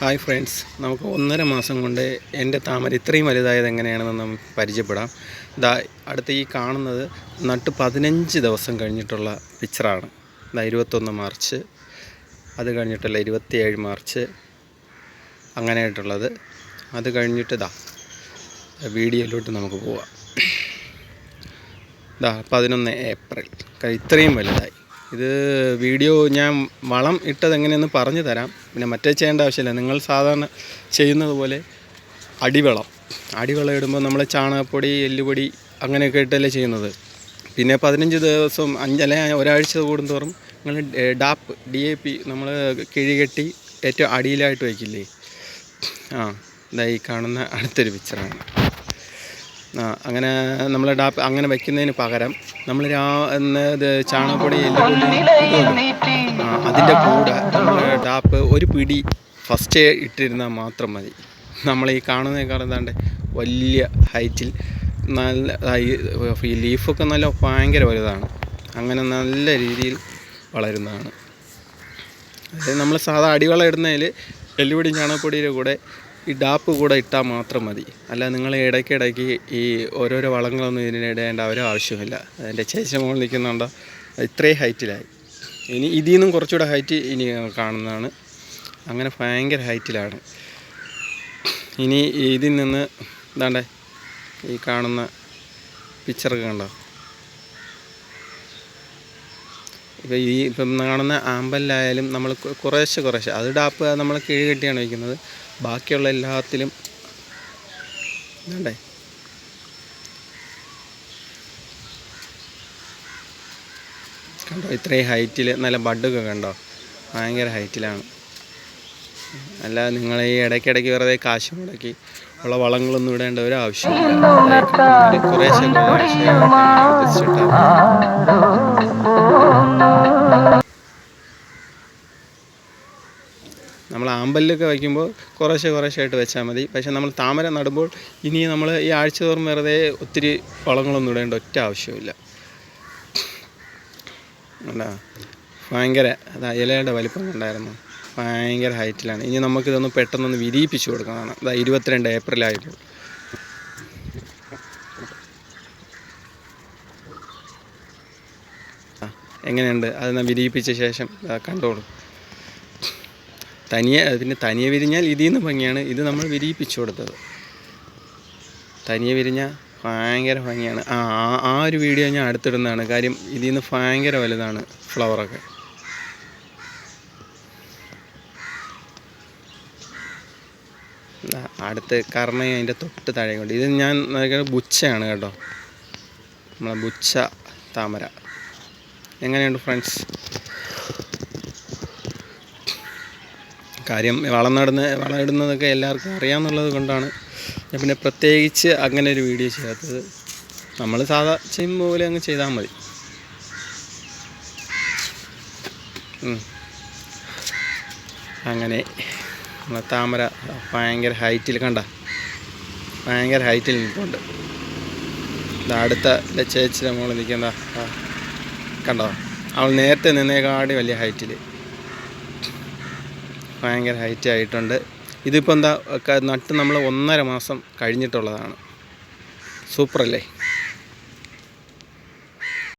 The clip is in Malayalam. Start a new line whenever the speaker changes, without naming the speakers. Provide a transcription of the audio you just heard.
ഹായ് ഫ്രണ്ട്സ് നമുക്ക് ഒന്നര മാസം കൊണ്ട് എന്റെ താമര ഇത്രയും വലുതായത് എങ്ങനെയാണെന്ന് നമുക്ക് പരിചയപ്പെടാം. ദാ അടുത്ത ഈ കാണുന്നത് നട്ട് പതിനഞ്ച് ദിവസം കഴിഞ്ഞിട്ടുള്ള പിക്ചറാണ് ദാ ഇരുപത്തൊന്ന് മാർച്ച് അത് കഴിഞ്ഞിട്ടുള്ള ഇരുപത്തിയേഴ് മാർച്ച് അങ്ങനെയായിട്ടുള്ളത്. അത് കഴിഞ്ഞിട്ട് ദാ വീഡിയോയിലോട്ട് നമുക്ക് പോവാം. ദാ പതിനൊന്ന് ഏപ്രിൽ. ഇത്രയും വലുതായി. ഇത് വീഡിയോ ഞാൻ വളം ഇട്ടത് എങ്ങനെയെന്ന് പറഞ്ഞു തരാം. പിന്നെ മറ്റേ ചെയ്യേണ്ട ആവശ്യമില്ല. നിങ്ങൾ സാധാരണ ചെയ്യുന്നത് പോലെ അടിവളം. അടിവളം ഇടുമ്പോൾ നമ്മൾ ചാണകപ്പൊടി എല്ലുപൊടി അങ്ങനെയൊക്കെ ഇട്ടല്ലേ ചെയ്യുന്നത്. പിന്നെ പതിനഞ്ച് ദിവസം അഞ്ചല്ല ഒരാഴ്ച കൂടുന്തോറും നിങ്ങൾ ഡാപ്പ് ഡി എ പി നമ്മൾ കിഴികെട്ടി ഏറ്റവും അടിയിലായിട്ട് വയ്ക്കില്ലേ? ആ ഇതായി കാണുന്ന അടുത്തൊരു പിക്ചറാണ് അങ്ങനെ നമ്മൾ ഡാപ്പ് അങ്ങനെ വെക്കുന്നതിന് പകരം നമ്മൾ രാ ഇത് ചാണകപ്പൊടി അതിന്റെ കൂടെ നമ്മൾ ഡാപ്പ് ഒരു പിടി ഫസ്റ്റ് ഇട്ടിരുന്നാൽ മാത്രം മതി. നമ്മൾ ഈ കാണുന്നതിനേക്കാൾ എന്താണ്ട് വലിയ ഹൈറ്റിൽ നല്ല ഈ ലീഫൊക്കെ നല്ല ഭയങ്കര വലുതാണ്. അങ്ങനെ നല്ല രീതിയിൽ വളരുന്നതാണ്. അതായത് നമ്മൾ സാധാ അടിവളം ഇടുന്നതിൽ എല്ലുപൊടിയും ചാണകപ്പൊടിയുടെ കൂടെ ഈ ഡാപ്പ് കൂടെ ഇട്ടാൽ മാത്രം മതി. അല്ല നിങ്ങൾ ഇടയ്ക്കിടയ്ക്ക് ഈ ഓരോരോ വളങ്ങളൊന്നും ഇതിന് ഇടേണ്ട ഒരു ആവശ്യമില്ല അതിന്റെ ചേച്ചി മുകളിൽ നിൽക്കുന്നുണ്ട്? ഇത്രയും ഹൈറ്റിലായി. ഇനി ഇതിൽ നിന്നും കുറച്ചുകൂടെ ഹൈറ്റ് ഇനി കാണുന്നതാണ്. അങ്ങനെ ഭയങ്കര ഹൈറ്റിലാണ്. ഇനി ഇതിൽ നിന്ന് എന്താണ്ടേ ഈ കാണുന്ന പിക്ചറൊക്കെ കണ്ടോ? ഇപ്പോൾ ഈ ഇപ്പം കാണുന്ന ആമ്പലിലായാലും നമ്മൾ കുറേശ്ശെ കുറേശ്ശെ. അത് ഡാപ്പ് നമ്മൾ കിഴി കെട്ടിയാണ് വയ്ക്കുന്നത് ബാക്കിയുള്ള എല്ലാത്തിലും വേണ്ടേ കണ്ടോ ഇത്രയും ഹൈറ്റിൽ നല്ല ബഡൊക്കെ കണ്ടോ? ഭയങ്കര ഹൈറ്റിലാണ്. അല്ല നിങ്ങൾ ഈ ഇടയ്ക്കിടയ്ക്ക് വെറുതെ കാശ് മുടക്കി ഉള്ള വളങ്ങളൊന്നും ഇടേണ്ട ഒരു ആവശ്യമില്ല. കുറേശ്ശെ കുറേശ്ശെ നമ്മൾ ആമ്പലിലൊക്കെ വയ്ക്കുമ്പോൾ കുറേശ്ശെ കുറേശ്ശെ ആയിട്ട് വെച്ചാൽ മതി. പക്ഷേ നമ്മൾ താമര നടുമ്പോൾ ഇനി നമ്മൾ ഈ ആഴ്ച തോറും വെറുതെ ഒത്തിരി വളങ്ങളൊന്നും ഇടേണ്ട ഒറ്റ ആവശ്യമില്ല ഭയങ്കര അതാ ഇലയുടെ വലിപ്പം ഉണ്ടായിരുന്നു ഭയങ്കര ഹൈറ്റിലാണ്. ഇനി നമുക്കിതൊന്ന് പെട്ടെന്നൊന്ന് വിരിയിപ്പിച്ചു കൊടുക്കുന്നതാണ് അതാ ഇരുപത്തിരണ്ട് ഏപ്രിലായപ്പോൾ എങ്ങനെയുണ്ട്? അതെന്നാൽ വിരിയിപ്പിച്ച ശേഷം കണ്ടോളൂ. തനിയെ പിന്നെ തനിയെ വിരിഞ്ഞാൽ ഇതിൽ നിന്ന് ഭംഗിയാണ്. ഇത് നമ്മൾ വിരിയിപ്പിച്ചു കൊടുത്തത്. തനിയെ വിരിഞ്ഞ ഭയങ്കര ഭംഗിയാണ്. ആ ആ- ഒരു വീഡിയോ ഞാൻ അടുത്തിടുന്നതാണ്. കാര്യം ഇതിൽ നിന്ന് ഭയങ്കര വലുതാണ് ഫ്ലവറൊക്കെ. അടുത്ത് കർണയും അതിന്റെ തൊട്ട് താഴെ കൊണ്ട്. ഇത് ഞാൻ ബുച്ചയാണ് കേട്ടോ. നമ്മളെ ബുച്ച താമര. എങ്ങനെയുണ്ട് ഫ്രണ്ട്സ്? കാര്യം വളം നടുന്ന വളം ഇടുന്നതൊക്കെ എല്ലാവർക്കും അറിയാമെന്നുള്ളത് കൊണ്ടാണ് ഞാൻ പിന്നെ പ്രത്യേകിച്ച് അങ്ങനെ ഒരു വീഡിയോ ചെയ്യാത്തത്. നമ്മൾ സാധാ ചെയ്യുമ്പോൾ പോലെ അങ്ങ് ചെയ്താൽ മതി. അങ്ങനെ നമ്മളെ താമര ഭയങ്കര ഹൈറ്റിൽ കണ്ട ഭയങ്കര ഹൈറ്റിൽ ദാ അടുത്ത ചേച്ചിയുടെ മുകളിൽ നിൽക്കുന്ന കണ്ടോ? അവൾ നേരത്തെ നിന്നേക്കാടി വലിയ ഹൈറ്റിൽ ഭയങ്കര ഹൈറ്റ് ആയിട്ടുണ്ട്. ഇതിപ്പോൾ എന്താ നട്ട് നമ്മൾ ഒന്നര മാസം കഴിഞ്ഞിട്ടുള്ളതാണ്. സൂപ്പറല്ലേ?